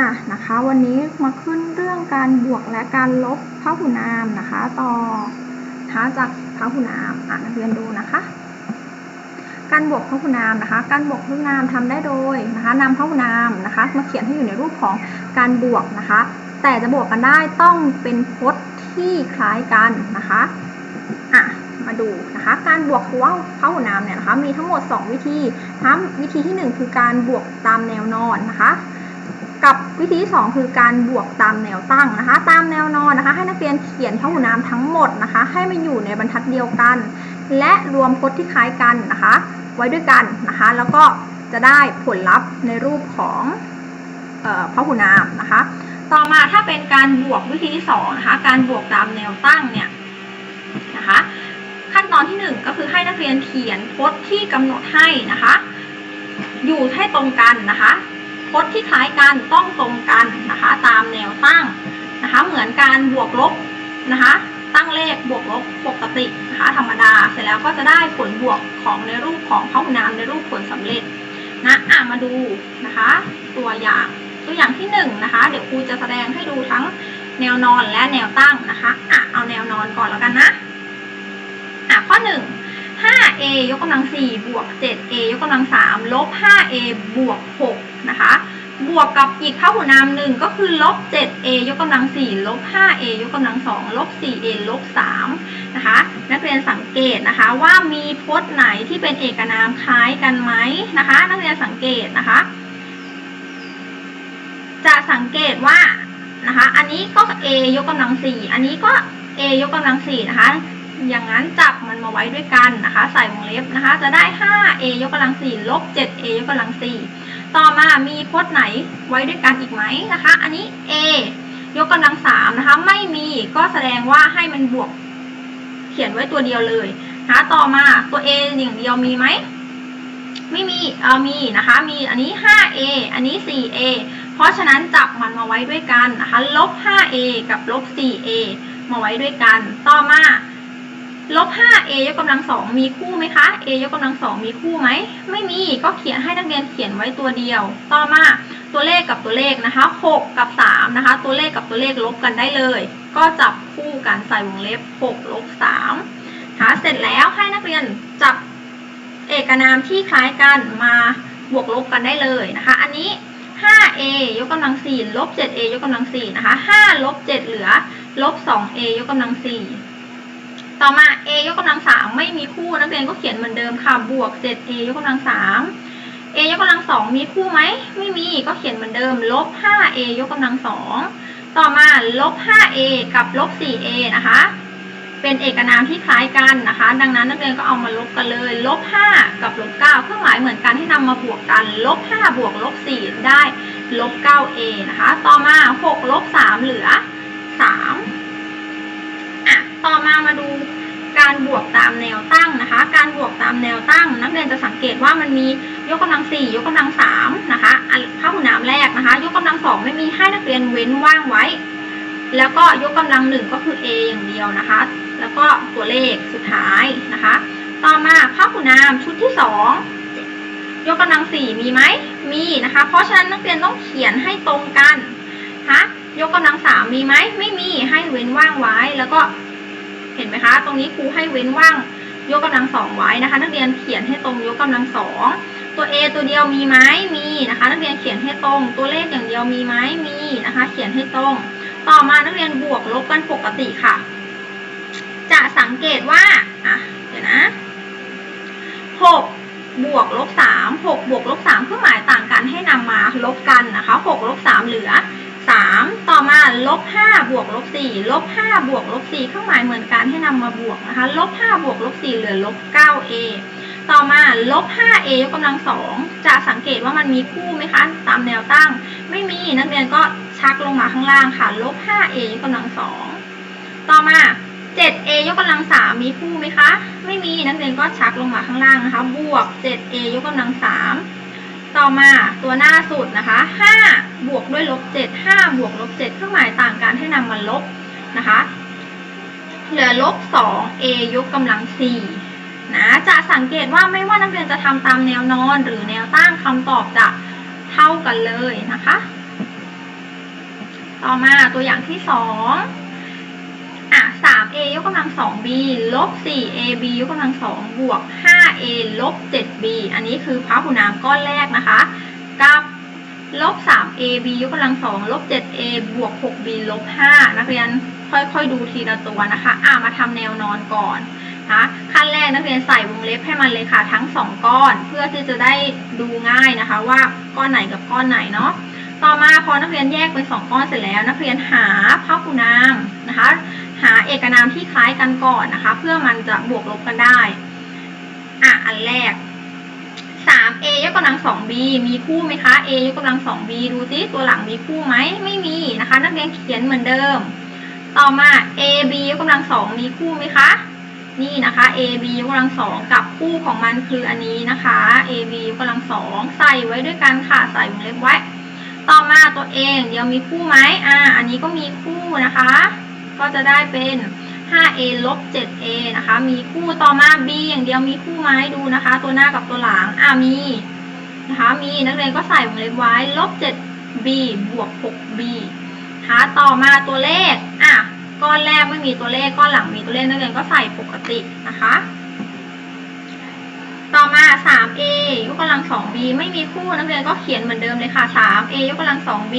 อะนะคะ วันนี้มาขึ้นเรื่องการบวกและการลบพหุนามนะคะ ต่อท้าจากพหุนามอ่านนักเรียนดูนะคะ การบวกพหุนามนะคะ การบวกพหุนามทำได้โดยนะคะนำพหุนามนะคะ มาเขียนให้อยู่ในรูปของการบวกนะคะ แต่จะบวกกันได้ต้องเป็นพจน์ที่คล้ายกันนะคะอะมาดูนะคะ การบวกว่าพหุนามเนี่ยนะคะ มีทั้งหมด 2 วิธีทั้งวิธีที่ 1 คือการบวกตามแนวนอนนะคะ กับวิธีที่2คือการบวกตามแนวตั้งนะคะ ตามแนวนอนนะคะ ให้นักเรียนเขียนพหุนามทั้งหมดนะคะ ให้มันอยู่ในบรรทัดเดียวกัน และรวมพจน์ที่คล้ายกันนะคะ ไว้ด้วยกันนะคะ แล้วก็จะได้ผลลัพธ์ในรูปของพหุนามนะคะ ต่อมาถ้าเป็นการบวกวิธีที่2นะคะ การบวกตามแนวตั้งเนี่ยนะคะ ขั้นตอนที่ 1 ก็คือให้นักเรียนเขียนพจน์ที่กำหนดให้นะคะ อยู่ให้ตรงกันนะคะ พจน์ที่คล้ายกันต้องตรงกันนะคะตามแนวตั้งนะคะเหมือนการบวกลบนะคะตั้งเลขบวกลบปกตินะคะธรรมดา เสร็จแล้วก็จะได้ผลบวกของในรูปของพหุนามในรูปผลสำเร็จนะอะมาดูนะคะตัวอย่างตัวอย่างที่1นงนะคะเดี๋ยวครูจะแสดงให้ดูทั้งแนวนอนและแนวตั้งนะคะอะเอาแนวนอนก่อนแล้วกันนะอะข้อ 1 5a ยกกำลัง4บวก 7a ยกกำลัง3ลบ 5a บวก6 นะคะ บวกกับอีกพหุนามหนึ่งก็คือลบ 7a ยกกำลัง 4 ลบ 5a ยกกำลัง 2 ลบ 4a ลบ 3 นะคะ นักเรียนสังเกตนะคะว่ามีพจน์ไหนที่เป็นเอกนามคล้ายกันไหมนะคะ นักเรียนสังเกตนะคะ จะสังเกตว่านะคะ อันนี้ก็ a ยกกำลัง 4 อันนี้ก็ a ยกกำลัง 4 นะคะ อย่างนั้นจับมันมาไว้ด้วยกันนะคะ ใส่วงเล็บนะคะ จะได้ 5a ยกกำลัง 4 ลบ 7a ยกกำลัง 4 ต่อมามีพจน์ไหนไว้ด้วยกันอีกไหมนะคะ อันนี้ a ยกกำลัง3นะคะ ไม่มีก็แสดงว่าให้มันบวก เขียนไว้ตัวเดียวเลยนะคะต่อมาตัว a อย่างเดียวมีไหมไม่มีเออมีนะคะ มีอันนี้ 5a อันนี้ 4a เพราะฉะนั้นจับมันมาไว้ด้วยกันนะคะ ลบ 5a กับลบ 4a มาไว้ด้วยกัน ต่อมา ลบ 5a ยกกำลังสองมีคู่ไหมคะ a ยกกำลังสองมีคู่ไหม ไม่มี ก็เขียนให้นักเรียนเขียนไว้ตัวเดียว ต่อมาตัวเลขกับตัวเลขนะคะ 6 กับ 3 นะคะ ตัวเลขกับตัวเลขลบกันได้เลย ก็จับคู่กันใส่วงเล็บ 6 ลบ3นะคะเสร็จแล้วให้นักเรียนจับเอกนามที่คล้ายกันมาบวกลบกันได้เลยนะคะ อันนี้ 5a ยกกำลัง4ลบ 7a ยกกำลัง4นะคะ 5 ลบ 7 เหลือลบ 2a ยกกำลัง4 ต่อมา a ยกกำลัง3ไม่มีคู่นักเรียนก็เขียนเหมือนเดิมค่ะบวก 7a ยกกำลัง3 a ยกกำลัง2มีคู่ไหมไม่มีก็เขียนเหมือนเดิมลบ 5a ยกกำลัง2ต่อมาลบ 5a กับลบ 4a นะคะ เป็นเอกนามที่คล้ายกันนะคะ ดังนั้นนักเรียนก็เอามาลบกันเลยลบ 5 กับลบ 9 เครื่องหมายเหมือนกันให้นำมาบวกกันลบ 5 บวกลบ 4 ได้ลบ 9a นะคะ ต่อมา 6 ลบ 3 เหลือ 3 ต่อมามาดูการบวกตามแนวตั้งนะคะ การบวกตามแนวตั้ง นักเรียนจะสังเกตว่ามันมียกกำลัง 4 ยกกำลัง3นะคะอันพหุนามแรกนะคะ ยกกำลัง2ไม่มีให้นักเรียนเว้นว่างไว้ แล้วก็ยกกำลัง 1 ก็คือ a อย่างเดียวนะคะ แล้วก็ตัวเลขสุดท้ายนะคะ ต่อมาพหุนามชุดที่ 2 ยกกำลัง 4 มีไหมมีนะคะ เพราะฉะนั้นนักเรียนต้องเขียนให้ตรงกันฮะยกกำลัง 3 มีไหมไม่มีให้เว้นว่างไว้แล้วก็ ห็นไหมคะ ตรงนี้ครูให้เว้นว่างยกกำลังสองไว้นะคะ นักเรียนเขียนให้ตรงยกกำลังสองตัว a ตัวเดียวมีไหมมีนะคะ นักเรียนเขียนให้ตรง ตัวเลขอย่างเดียวมีไหมมีนะคะ เขียนให้ตรง ต่อมานักเรียนบวกลบกันปกติค่ะ จะสังเกตว่าอะเดี๋ยวนะหกบวกลบสามหกบวกลบสามเครื่องหมายต่างกันให้นำมาลบกันนะคะหกลบสามเหลือ สามต่อมาลบห้าบวกลบสี่ลบห้าบวกลบสี่เครื่องหมายเหมือนกันให้นำมาบวกนะคะลบห้าบวกลบสี่เหลือลบเก้า a ต่อมาลบห้า a ยกกำลังสองจะสังเกตว่ามันมีคู่ไหมคะ ตามแนวตั้ง ไม่มีนักเรียนก็ชักลงมาข้างล่างค่ะลบห้า a ยกกำลังสองต่อมา 7a ยกกำลัง 3 มีคู่ไหมคะ ไม่มีนักเรียนก็ชักลงมาข้างล่างนะคะ บวก 7a ยกกำลัง 3 ต่อมาตัวหน้าสุดนะคะ5บวกด้วยลบ7 5บวกลบ7เครื่องหมายต่างกันให้นำมาลบนะคะ เหลือลบ 2a ยกกำลัง4นะจะสังเกตว่าไม่ว่านักเรียนจะทำตามแนวนอนหรือแนวตั้งคำตอบจะเท่ากันเลยนะคะ ต่อมาตัวอย่างที่ 2 a ยกกำลังสอง b ลบ4 ab ยกกำลังสองบวก 5a ลบ 7b อันนี้คือพหุนามก้อนแรกนะคะ กับลบ 3ab ยกกำลังสองลบ 7a บวก 6b ลบ 5 นักเรียนค่อยๆดูทีละตัวนะคะ อ่ามาทำแนวนอนก่อนนะขั้นแรกนักเรียนใส่วงเล็บให้มันเลยค่ะทั้ง 2 ก้อน เพื่อที่จะได้ดูง่ายนะคะ ว่าก้อนไหนกับก้อนไหนเนาะต่อมาพอนักเรียนแยกเป็น2ก้อนเสร็จแล้ว นักเรียนหาพหุนามนะคะ หาเอกนามที่คล้ายกันก่อนนะคะ เพื่อมันจะบวกลบกันได้อะอันแรก 3a ยกกำลัง 2b มีคู่ไหมคะ a ยกกำลัง 2b ดูซิตัวหลังมีคู่ไหมไม่มีนะคะ นักเรียนเขียนเหมือนเดิม ต่อมา ab ยกกำลัง 2 มีคู่ไหมคะนี่นะคะ ab ยกกำลัง 2 กับคู่ของมันคืออันนี้นะคะ ab ยกกำลัง 2 ใส่ไว้ด้วยกันค่ะใส่วงเล็บไว้ ต่อมาตัวเองเดี๋ยวมีคู่ไหมอ่าอันนี้ก็มีคู่นะคะ ก็จะได้เป็น 5a ลบ 7a นะคะ มีคู่ต่อมา b อย่างเดียวมีคู่ไหมดูนะคะ ตัวหน้ากับตัวหลังอ่ามีนะคะ มีนักเรียนก็ใส่วงเล็บไว้ลบ 7b บวก 6b นะคะต่อมาตัวเลขอะก้อนแรกไม่มีตัวเลขก้อนหลังมีตัวเลขนักเรียนก็ใส่ปกตินะคะ ต่อมา 3a ยกกำลัง 2b ไม่มีคู่นักเรียนก็เขียนเหมือนเดิมเลยค่ะ 3a ยกกำลัง 2b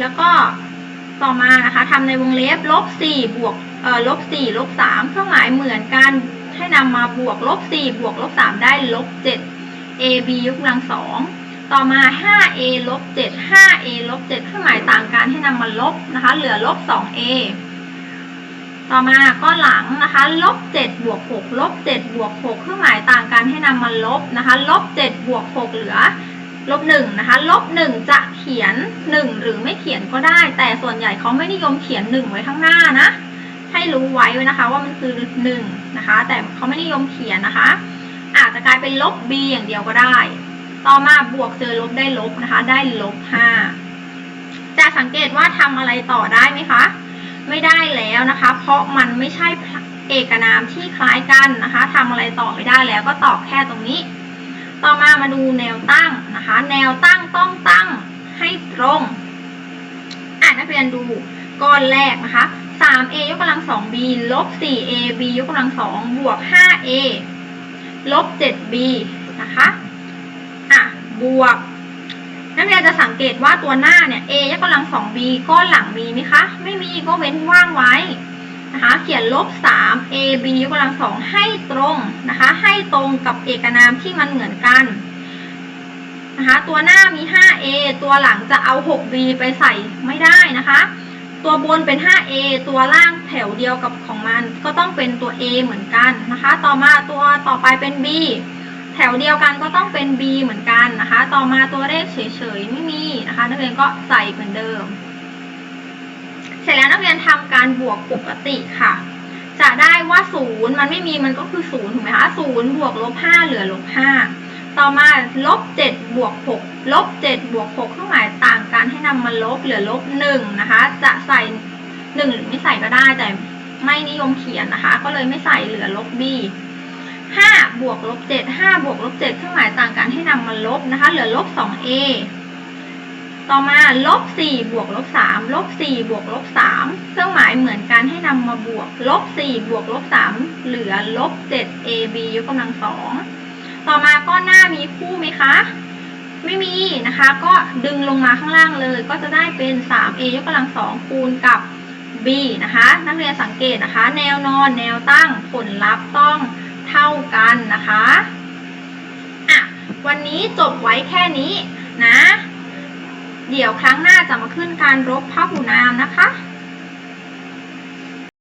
แล้วก็ ต่อมานะคะทำในวงเล็บลบ4บวกเอ่อลบ4ลบ3เครื่องหมายเหมือนกันให้นำมาบวกลบ4บวกลบ3ได้ลบ7 ab ยกกำลัง2ต่อมา 5a ลบ7 5a ลบ7เครื่องหมายต่างกันให้นำมาลบนะคะเหลือลบ 2a ต่อมาก้อนหลังนะคะลบ7บวก6ลบ7บวก6เครื่องหมายต่างกันให้นำมาลบนะคะลบ7บวก6เหลือ ลบ1นะคะ ลบ1จะเขียน1หรือไม่เขียนก็ได้ แต่ส่วนใหญ่เขาไม่นิยมเขียน1ไว้ข้างหน้านะ ให้รู้ไว้นะคะว่ามันคือ1นะคะ แต่เขาไม่นิยมเขียนนะคะ อาจจะกลายเป็นลบ b อย่างเดียวก็ได้ ต่อมาบวกเจอลบได้ลบนะคะ ได้ลบ5แต่สังเกตว่าทำอะไรต่อได้ไหมคะ ไม่ได้แล้วนะคะ เพราะมันไม่ใช่เอกนามที่คล้ายกันนะคะทำอะไรต่อไม่ได้แล้วก็ตอบแค่ตรงนี้ ต่อมามาดูแนวตั้งนะคะ แนวตั้งต้องตั้งให้ตรง อ่านนักเรียนดูก้อนแรกนะคะ 3a ยกกำลัง 2b ลบ 4ab ยกกำลัง 2 บวก 5a ลบ 7b นะคะอะบวก นักเรียนจะสังเกตว่าตัวหน้าเนี่ย a ยกกำลัง 2b ก้อนหลังมีไหมคะ ไม่มีก็เว้นว่างไว้ นะคะเขียนลบ 3 ab ยกกำลัง2ให้ตรงนะคะให้ตรงกับเอกนามที่มันเหมือนกันนะคะตัวหน้ามี 5a ตัวหลังจะเอา 6b ไปใส่ไม่ได้นะคะ ตัวบนเป็น 5a ตัวล่างแถวเดียวกับของมันก็ต้องเป็นตัว a เหมือนกันนะคะ ต่อมาตัวต่อไปเป็น b แถวเดียวกันก็ต้องเป็น b เหมือนกันนะคะ ต่อมาตัวเลขเฉยๆไม่มีนะคะนักเรียนก็ใส่เหมือนเดิม ร็จแล้วนักเรียนทำการบวกปกติค่ะ จะได้ว่าศูนย์มันไม่มีมันก็คือศูนย์ถูกไหมคะศูนย์บวกลบห้าเหลือลบห้าต่อมาลบเจ็ดบวกหกลบเจ็ดบวกหกเครื่องหมายต่างกันให้นำมาลบเหลือลบหนึ่งนะคะ จะใส่หนึ่งหรือไม่ใส่ก็ได้แต่ไม่นิยมเขียนนะคะ ก็เลยไม่ใส่เหลือลบ b ห้าบวกลบเจ็ดห้าบวกลบเจ็ดเครื่องหมายต่างกันให้นำมาลบนะคะ เหลือลบสอง a ต่อมาลบสี่บวกลบสามลบสี่บวกลบสามเครื่องหมายเหมือนกันให้นำมาบวกลบสี่บวกลบสามเหลือลบเจ็ด ab ยกกำลังสองต่อมาก้อนหน้ามีคู่ไหมคะ ไม่มีนะคะ ก็ดึงลงมาข้างล่างเลย ก็จะได้เป็น 3a ยกกำลังสองคูณกับ b นะคะ นักเรียนสังเกตนะคะ แนวนอนแนวตั้งผลลัพธ์ต้องเท่ากันนะคะอะวันนี้จบไว้แค่นี้นะ เดี๋ยวครั้งหน้าจะมาขึ้นการรบพหุนามนะคะ